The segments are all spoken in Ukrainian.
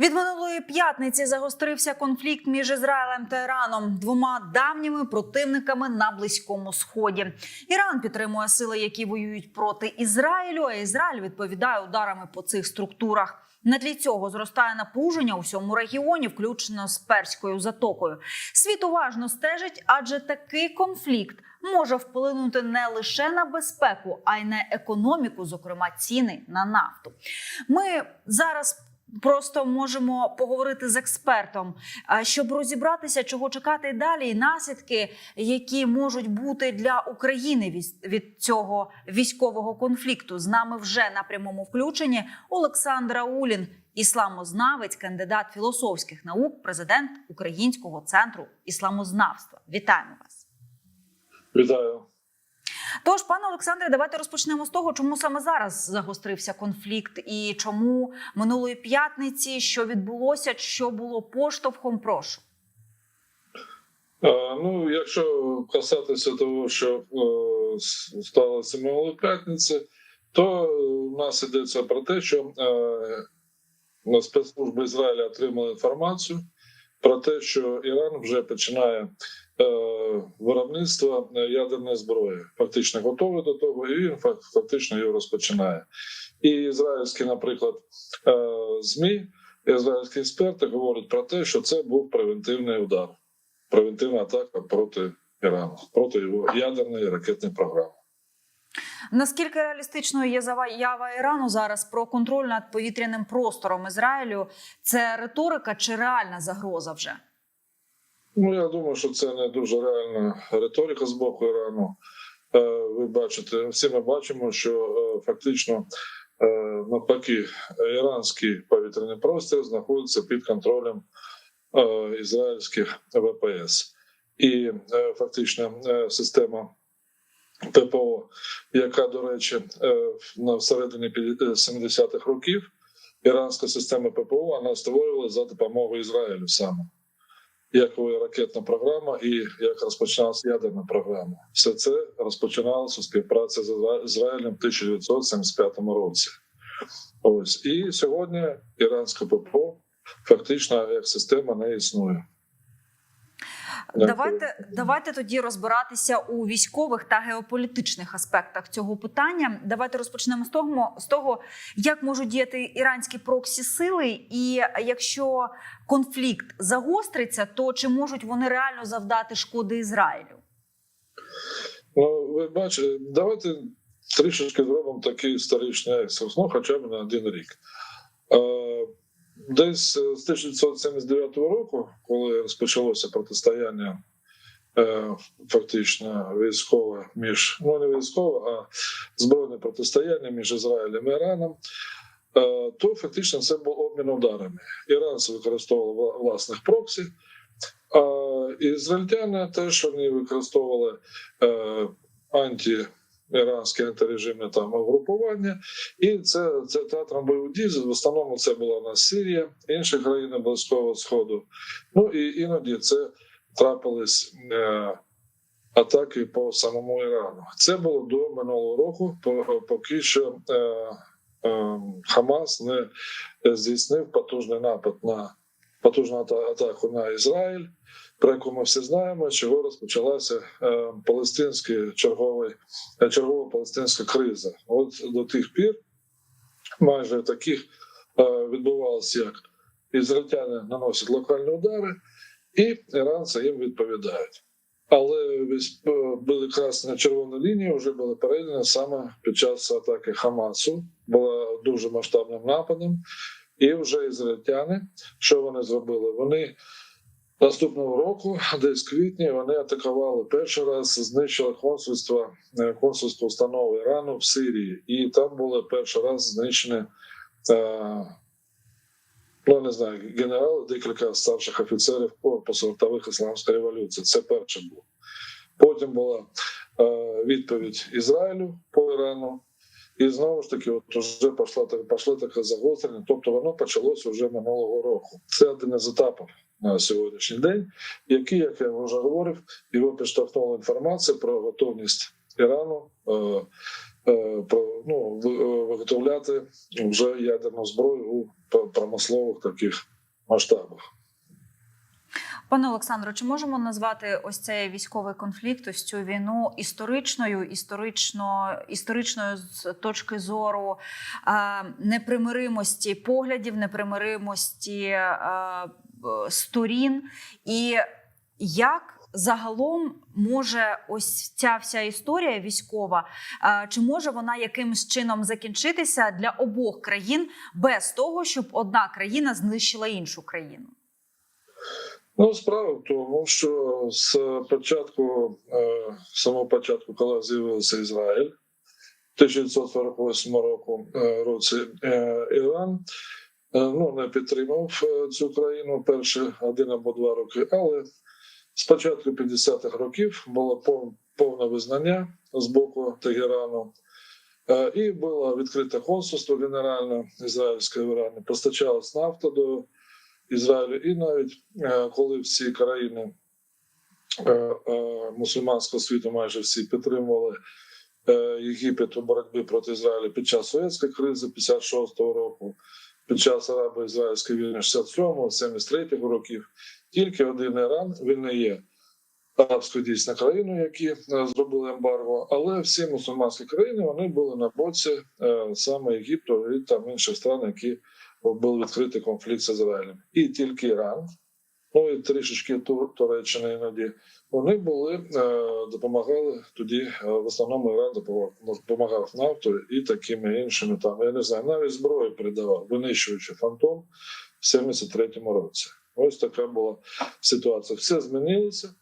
Від минулої п'ятниці загострився конфлікт між Ізраїлем та Іраном, двома давніми противниками на близькому сході. Іран підтримує сили, які воюють проти Ізраїлю. А Ізраїль відповідає ударами по цих структурах. На тлі цього зростає напруження у всьому регіоні, включно з перською затокою. Світ уважно стежить, адже такий конфлікт може вплинути не лише на безпеку, а й на економіку, зокрема ціни на нафту. Ми зараз. Просто можемо поговорити з експертом, щоб розібратися, чого чекати далі, і наслідки, які можуть бути для України від- цього військового конфлікту. З нами вже на прямому включенні Олександр Аулін, ісламознавець, кандидат філософських наук, президент Українського центру ісламознавства. Вітаємо вас. Вітаю. Тож, пане Олександре, давайте розпочнемо з того, чому саме зараз загострився конфлікт, і чому минулої п'ятниці що відбулося, що було поштовхом. Прошу. Е, Ну, якщо касатися того, що е, сталося минулої п'ятниці, то у нас йдеться про те, що е, спецслужби Ізраїля отримали інформацію про те, що Іран вже починає е, виробництво ядерної зброї. Фактично готовий до того, і він фак- фактично його розпочинає. І ізраїльські, наприклад, е, змі, ізраїльські експерти говорять про те, що це був превентивний удар. превентивна атака проти Ірану, проти його ядерної ракетної програми. Наскільки реалістичною є заява Ірану зараз про контроль над повітряним простором Ізраїлю? Це риторика чи реальна загроза вже? Ну я думаю, що це не дуже реальна риторика з боку Ірану. Е, Ви бачите, всі ми бачимо, що е, фактично е, навпаки іранський повітряний простір знаходиться під контролем ізраїльських ВПС, і фактично система ППО, яка, до речі, на всередині п'яд- е, 70-х років іранська система ППО вона створювала за допомогою Ізраїлю саме. Як ракетна програма і як розпочиналася ядерна програма, все це розпочиналося у співпраці з Ізраїлем в 1975 році. Ось і сьогодні іранська ППО фактично як система не існує. Давайте, давайте тоді розбиратися у військових та геополітичних аспектах цього питання. Давайте розпочнемо з того, з того, як можуть діяти іранські проксі сили, і якщо конфлікт загостриться, то чи можуть вони реально завдати шкоди Ізраїлю? Ну, ви бачите, давайте трішечки зробимо такий історичний екскурс, ну хоча б на один рік. Десь е, з 1979 року, коли розпочалося протистояння е, фактично військове між ну не військове, а збройне протистояння між Ізраїлем і Іраном, е, то фактично це був обмін ударами. Іранці використовували власних проксі, а ізраїльтяни теж вони використовували е, антиіранське антирежимне там угрупування, і це, це театром бойових дій. В основному це була у нас Сирія, інші країни Близького Сходу. Ну і іноді це трапились е, атаки по самому Ірану. Це було до минулого року, поки що е, е, Хамас не здійснив потужний напад на потужну атаку на Ізраїль про яку ми всі знаємо, чого розпочалася е, палестинська черговий, е, чергова палестинська криза. От до тих пір майже таких е, відбувалося, як ізраїльтяни наносять локальні удари, і іранці їм відповідають. Але були красні червоні лінії вже були перейдені саме під час атаки Хамасу, була дуже масштабним нападом. І вже ізраїльтяни, що вони зробили? Вони Наступного року, десь квітні, вони атакували перший раз, знищили консульство е, консульство установи Ірану в Сирії, і там були перший раз знищені е, ну не знаю, генерали, декілька старших офіцерів корпусу вартових ісламської революції. Це перше було. Потім була е, відповідь Ізраїлю по Ірану. І знову ж таки, от вже пішло, пішло таке загострення, тобто воно почалося вже минулого року. Це один із етапів на сьогоднішній день, які, як я вже говорив, його підштовхнула інформація про готовність Ірану е, е, про- ну, е, виготовляти вже ядерну зброю у промислових таких масштабах. Пане Олександро, чи можемо назвати ось цей військовий конфлікт, ось цю війну історичною, історично, історичною з точки зору е, непримиримості поглядів, непримиримості е, сторін, і як загалом може ось ця вся історія військова, чи може вона якимось чином закінчитися для обох країн без того, щоб одна країна знищила іншу країну? Ну, справа в тому, що з початку, е, з самого початку, коли з'явився Ізраїль, в 1948 року е, році е, Іран е, ну, не підтримав е, цю країну перші один або два роки, але з початку 50-х років було повне визнання з боку Тегерану. Е, І було відкрите консульство генеральне ізраїльське в Ірані, постачалась нафта до Ізраїлю, і навіть е, коли всі країни е, е, мусульманського світу майже всі підтримували Єгипет у боротьбі проти Ізраїля під час совєтської кризи 56-го року, під час арабо-ізраїльської війни 67-го, 73-го років, тільки один Іран, він не є арабською дійсно країною, які зробили ембарго, але всі мусульманські країни вони були на боці саме Єгипту і там інших стран, які був відкритий конфлікт з Ізраїлем. І тільки Іран, ну і трішечки Тур- Туреччина іноді, вони були е, допомагали тоді. е, В основному Іран допомагав нафтою і такими іншими там. Я не знаю, навіть зброю передавав, винищуючи фантом в 73-му році. Ось така була ситуація. Все змінилося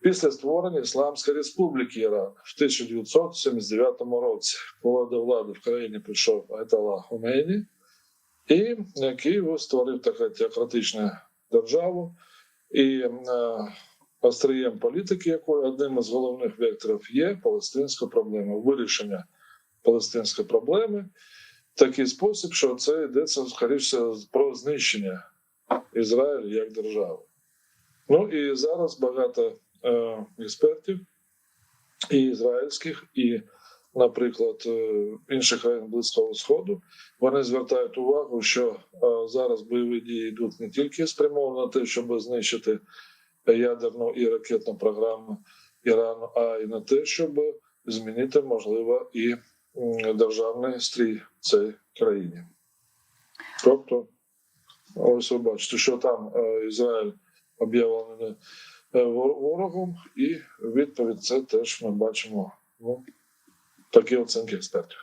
після створення Ісламської Республіки Іран в 1979 році, коли до влади в країні прийшов Айтала Хомейні, і який створив таку теократичну державу і е, острієм політики, якої одним із головних векторів є палестинська проблема, вирішення палестинської проблеми в такий спосіб, що це йдеться скоріше про знищення Ізраїлю як держави. Ну і зараз багато е, експертів, і ізраїльських, і, наприклад, е, інших країн Близького Сходу, вони звертають увагу, що е, зараз бойові дії йдуть не тільки спрямовано на те, щоб знищити ядерну і ракетну програму Ірану, а й на те, щоб змінити, можливо, і державний стрій в цій країні. Тобто, ось ви бачите, що там е, Ізраїль об'явлений ворогом, і відповідь це теж ми бачимо. Такі оцінки експертів.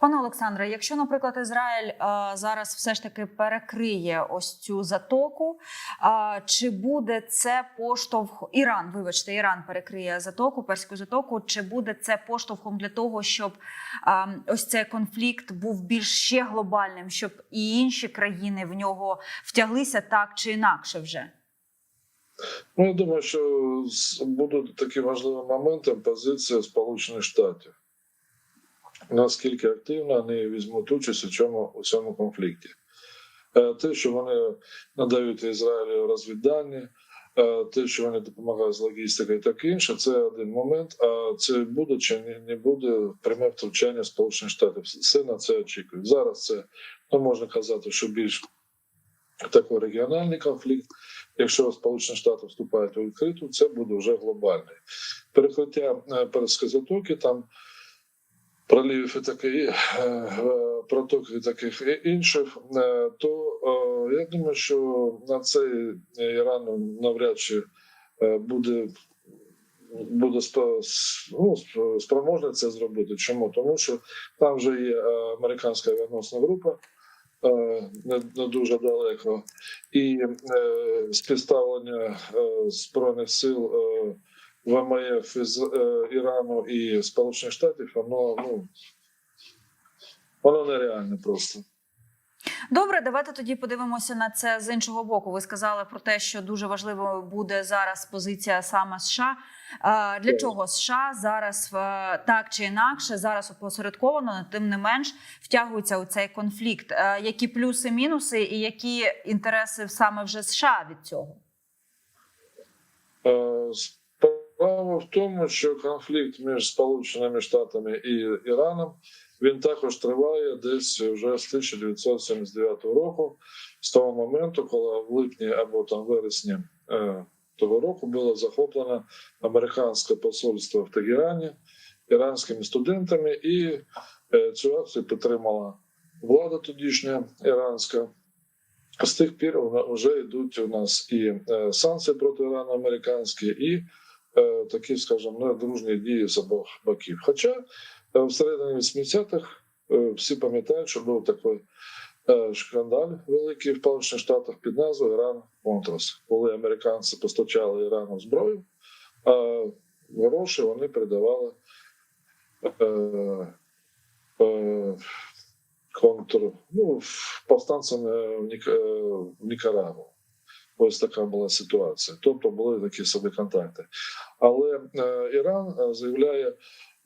Пане Олександре, якщо, наприклад, Ізраїль е, зараз все ж таки перекриє ось цю затоку, е, чи буде це поштовх Іран? Вибачте, Іран перекриє затоку, перську затоку. Чи буде це поштовхом для того, щоб е, ось цей конфлікт був більш ще глобальним, щоб і інші країни в нього втяглися так чи інакше вже? Ну, я думаю, що будуть такі важливі моменти позиція Сполучених Штатів. Наскільки активно вони візьмуть участь у цьому, у цьому конфлікті. Е, Те, що вони надають Ізраїлю розвіддані, е, те, що вони допомагають з логістикою і таке інше, це один момент. А це буде чи не- буде пряме втручання Сполучених Штатів. Все на це очікують. Зараз це ну, можна казати, що більш такий регіональний конфлікт. Якщо Сполучені Штати вступають у відкриту, це буде вже глобальний. Перекриття е, Перської затоки, там проливів і таке, е, е, і таких і інших, е, то я думаю, що на це Іран навряд чи буде. Буде ну, сп- спроможний це зробити. Чому? Тому що там вже є американська авіаносна група, не, не дуже далеко, і е, співставлення е, збройних сил ВМФ із е, Ірану і Сполучених Штатів, воно ну воно нереальне просто. Добре, давайте тоді подивимося на це з іншого боку. Ви сказали про те, що дуже важливо буде зараз позиція саме США. Для чого США зараз е, так чи інакше зараз опосередковано, тим не менш втягуються у цей конфлікт. Е, Які плюси, мінуси, і які інтереси саме вже США від цього? Справа в тому, що конфлікт між Сполученими Штатами і Іраном він також триває десь вже з 1979 року, з того моменту, коли в липні або там вересні е, того року було захоплено американське посольство в Тегерані іранськими студентами, і е, цю акцію підтримала влада тодішня іранська. З тих пір вже йдуть у нас і е, санкції проти Ірану американські, і такі, скажімо, недружні дії з обох боків. Хоча е, в середині 80-х е, всі пам'ятають, що був такий е, шкандаль великий в Сполучених Штатах під назвою Іран Контрас, коли американці постачали Ірану зброю, а гроші вони передавали е, е, контр, ну, повстанцям е, е, в Нікарагу. Ось така була ситуація. Тобто були такі собі контакти. Але е, Іран е, заявляє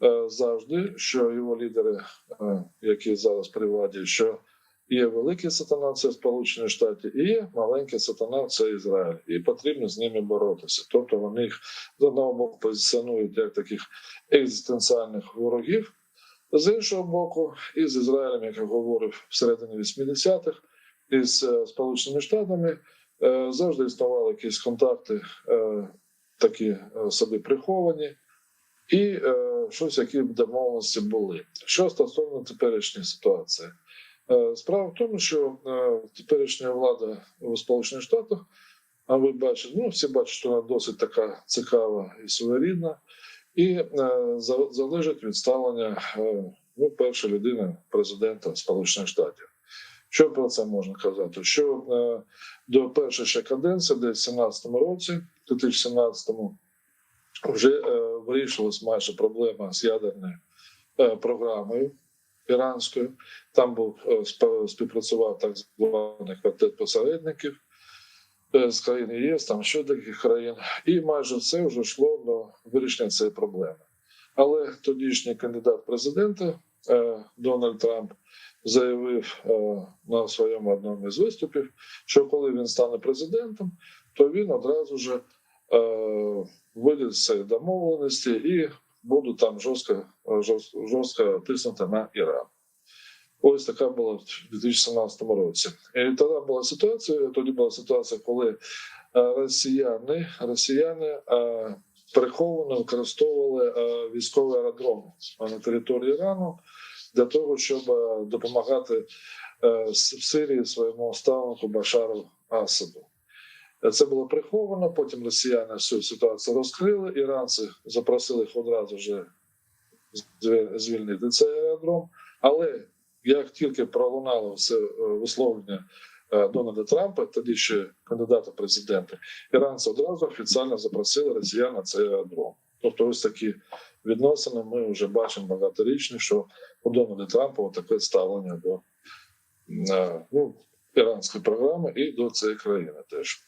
е, завжди, що його лідери, які зараз при владі, що є великий сатана, це Сполучені Штати, і є маленький сатана, це Ізраїль, і потрібно з ними боротися. Тобто вони їх з одного боку позиціонують як таких екзистенціальних ворогів, з іншого боку, і з Ізраїлем, як я говорив всередині 80-х, і з е, Сполученими Штатами завжди існували якісь контакти, е, такі е, собі приховані, і е, щось, які домовленості були. Що стосовно теперішньої ситуації, Е, справа в тому, що е, теперішня влада у Сполучених Штатах, а ви бачите, ну всі бачать, що вона досить така цікава і своєрідна, і е, залежить від ставлення е, ну, першої людини президента Сполучених Штатів. Що про це можна казати? Що е, до першої ще каденції, десь в 17-му році, 2017-му, вже е, вирішилась майже проблема з ядерною е, програмою іранською. Там був е, співпрацював так званий квартет посередників е, з країн ЄС, там ще деяких країн, і майже все вже йшло до вирішення цієї проблеми. Але тодішній кандидат президента е, Дональд Трамп заявив е, на своєму одному із виступів, що коли він стане президентом, то він одразу ж е, вийде з домовленості і буде там жорстко, жорстко, жорстко тиснути на Іран. Ось така була в 2017 році. І тоді була ситуація. Тоді була ситуація, коли е, росіяни, росіяни приховано використовували військові аеродроми на території Ірану для того, щоб е, допомагати е, в Сирії своєму ставнику Башару Асаду. Е, Це було приховано. Потім росіяни всю ситуацію розкрили. Іранці запросили їх одразу вже звільнити цей аеродром. Але як тільки пролунало це е, висловлення е, Дональда Трампа, тоді ще кандидата в президенти, іранці одразу офіційно запросили росіян на цей аеродром. Тобто, ось такі відносини ми вже бачимо багаторічні, що у Дональда Трампа таке ставлення до е, ну, іранської програми і до цієї країни теж.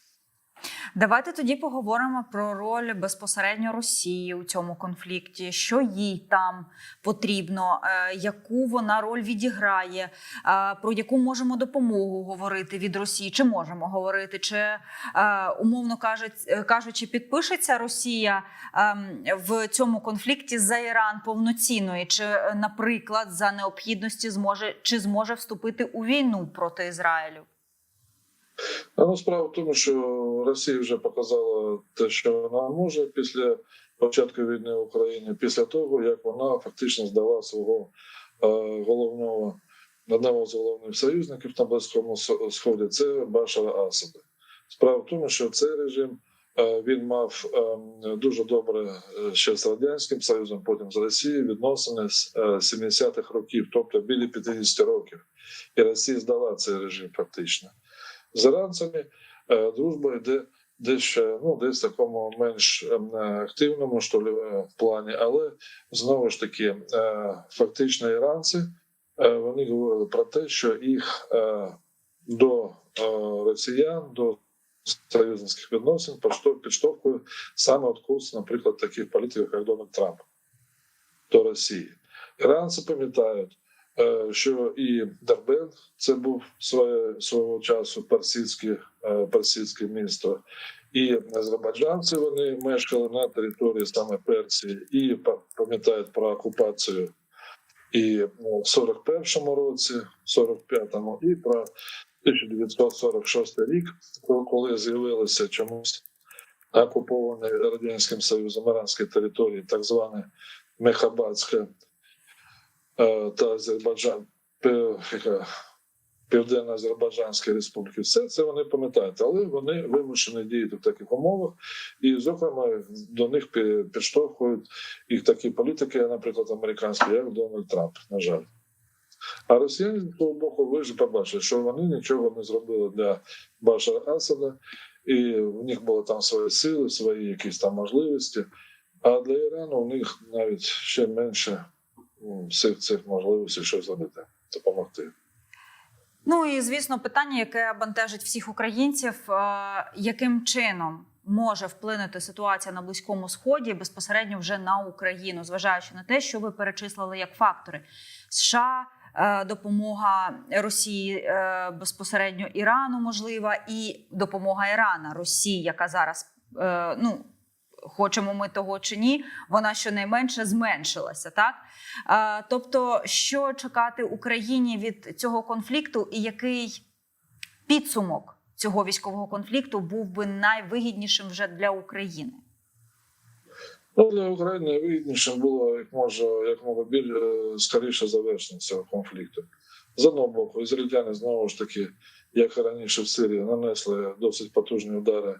Давайте тоді поговоримо про роль безпосередньо Росії у цьому конфлікті, що їй там потрібно, е, яку вона роль відіграє, е, про яку можемо допомогу говорити від Росії, чи можемо говорити, чи е, умовно кажучи, підпишеться Росія ем, в цьому конфлікті за Іран повноцінно, і чи, наприклад, за необхідності зможе чи зможе вступити у війну проти Ізраїлю. Ну, справа в тому, що Росія вже показала те, що вона може після початку війни в Україні, після того як вона фактично здала свого е, головного одного з головних союзників на близькому сході. Це Башара Асада. Справа в тому, що цей режим е, він мав е, дуже добре е, ще з радянським союзом, потім з Росією відносини з е, 70-х років, тобто біля 50 років. І Росія здала цей режим фактично з іранцями е, дружба йде десь ну десь такому менш ем, е, активному що ли, е, плані, але знову ж таки, фактично, іранці вони говорили про те, що їх до росіян, до союзницьких відносин підштов- підштовхує саме от курс, наприклад, таких політиків, як Дональд Трамп до Росії. Іранці пам'ятають, що і Дербен це був своє, свого часу персидське, е, персидське місто, і азербайджанці вони мешкали на території саме Персії, і пам'ятають про окупацію і ну, в 41-му році, в 45-му, і про 1946 рік, коли- з'явилися чомусь окуповані Радянським Союзом іранські території, так зване Мехабадська е, та Азербайджан, Південно-Азербайджанської республіки, все це вони пам'ятають, але вони вимушені діяти в таких умовах, і, зокрема, до них підштовхують їх такі політики, наприклад, американські, як Дональд Трамп, на жаль. А росіяни з того боку, ви ж побачили, що вони нічого не зробили для Башара Асада, і в них були там свої сили, свої якісь там можливості. А для Ірану у них навіть ще менше всіх цих можливостей щось зробити, допомогти. Ну і звісно, питання, яке бентежить всіх українців, е, яким чином може вплинути ситуація на близькому сході безпосередньо вже на Україну, зважаючи на те, що ви перечислили як фактори США. е, Допомога Росії е, безпосередньо Ірану можлива, і допомога Ірана Росії, яка зараз ну хочемо ми того чи ні, вона щонайменше зменшилася. Так Е, тобто, що чекати Україні від цього конфлікту, і який підсумок цього військового конфлікту був би найвигіднішим вже для України? Ну, для України вигідніше було як може як мога біль е, скоріше завершення цього конфлікту. З одного боку, ізраїльтяни знову ж таки, як і раніше в Сирії, нанесли досить потужні удари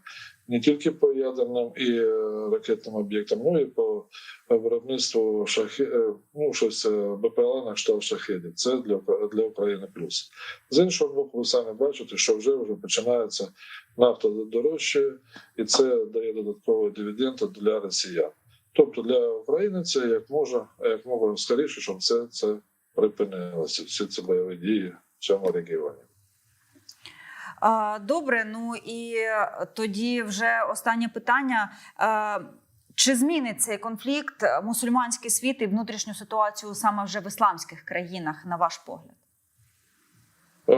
не тільки по ядерним і е, ракетним об'єктам, ну і по виробництву шахи, е, ну, щось е, БПЛА на кшталт шахедів. Це для, для України плюс. З іншого боку, ви самі бачите, що вже вже починається нафта дорожчає, і це дає додаткові дивіденди для росіян. Тобто для України це як може, як може скоріше, щоб це, це припинилося, всі ці бойові дії в цьому регіоні. Добре, ну і тоді вже останнє питання. Чи змінить цей конфлікт мусульманський світ і внутрішню ситуацію саме вже в ісламських країнах, на ваш погляд? Е,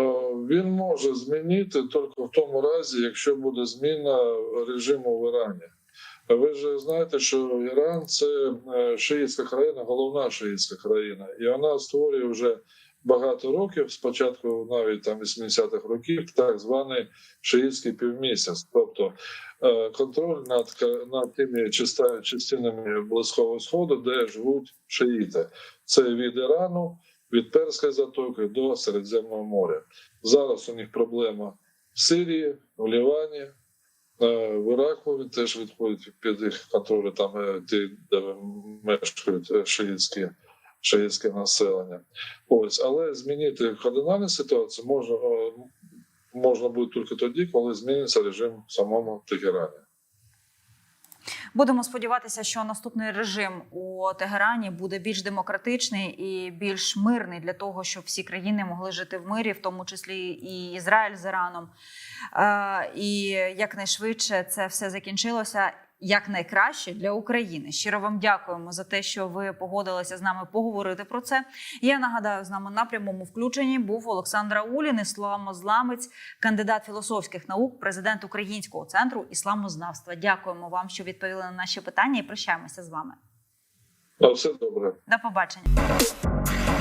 Він може змінити тільки в тому разі, якщо буде зміна режиму в Ірані. Ви ж знаєте, що Іран це е, шиїтська країна, головна шиїтська країна, і вона створює вже багато років, спочатку навіть там 80-х років, так званий шиїтський півмісяць, тобто е, контроль над над тими частинами близького сходу, де живуть шиїти. Це від Ірану, від Перської затоки до Середземного моря. Зараз у них проблема в Сирії, в Лівані. Е, В Іраку він теж відходить під їх контролю, там е, де мешкають шиїтські, шиїтське населення. Ось, але змінити кардинальну ситуацію можна, е, можна буде тільки тоді, коли зміниться режим в самому Тегерані. Будемо сподіватися, що наступний режим у Тегерані буде більш демократичний і більш мирний для того, щоб всі країни могли жити в мирі, в тому числі і Ізраїль з Іраном. Е, І якнайшвидше це все закінчилося. Якнайкраще для України. Щиро вам дякуємо за те, що ви погодилися з нами поговорити про це. Я нагадаю, з нами на прямому включенні був Олександр Аулін, ісламозламець, кандидат філософських наук, президент Українського центру ісламознавства. Дякуємо вам, що відповіли на наші питання, і прощаємося з вами. На все добре. До побачення.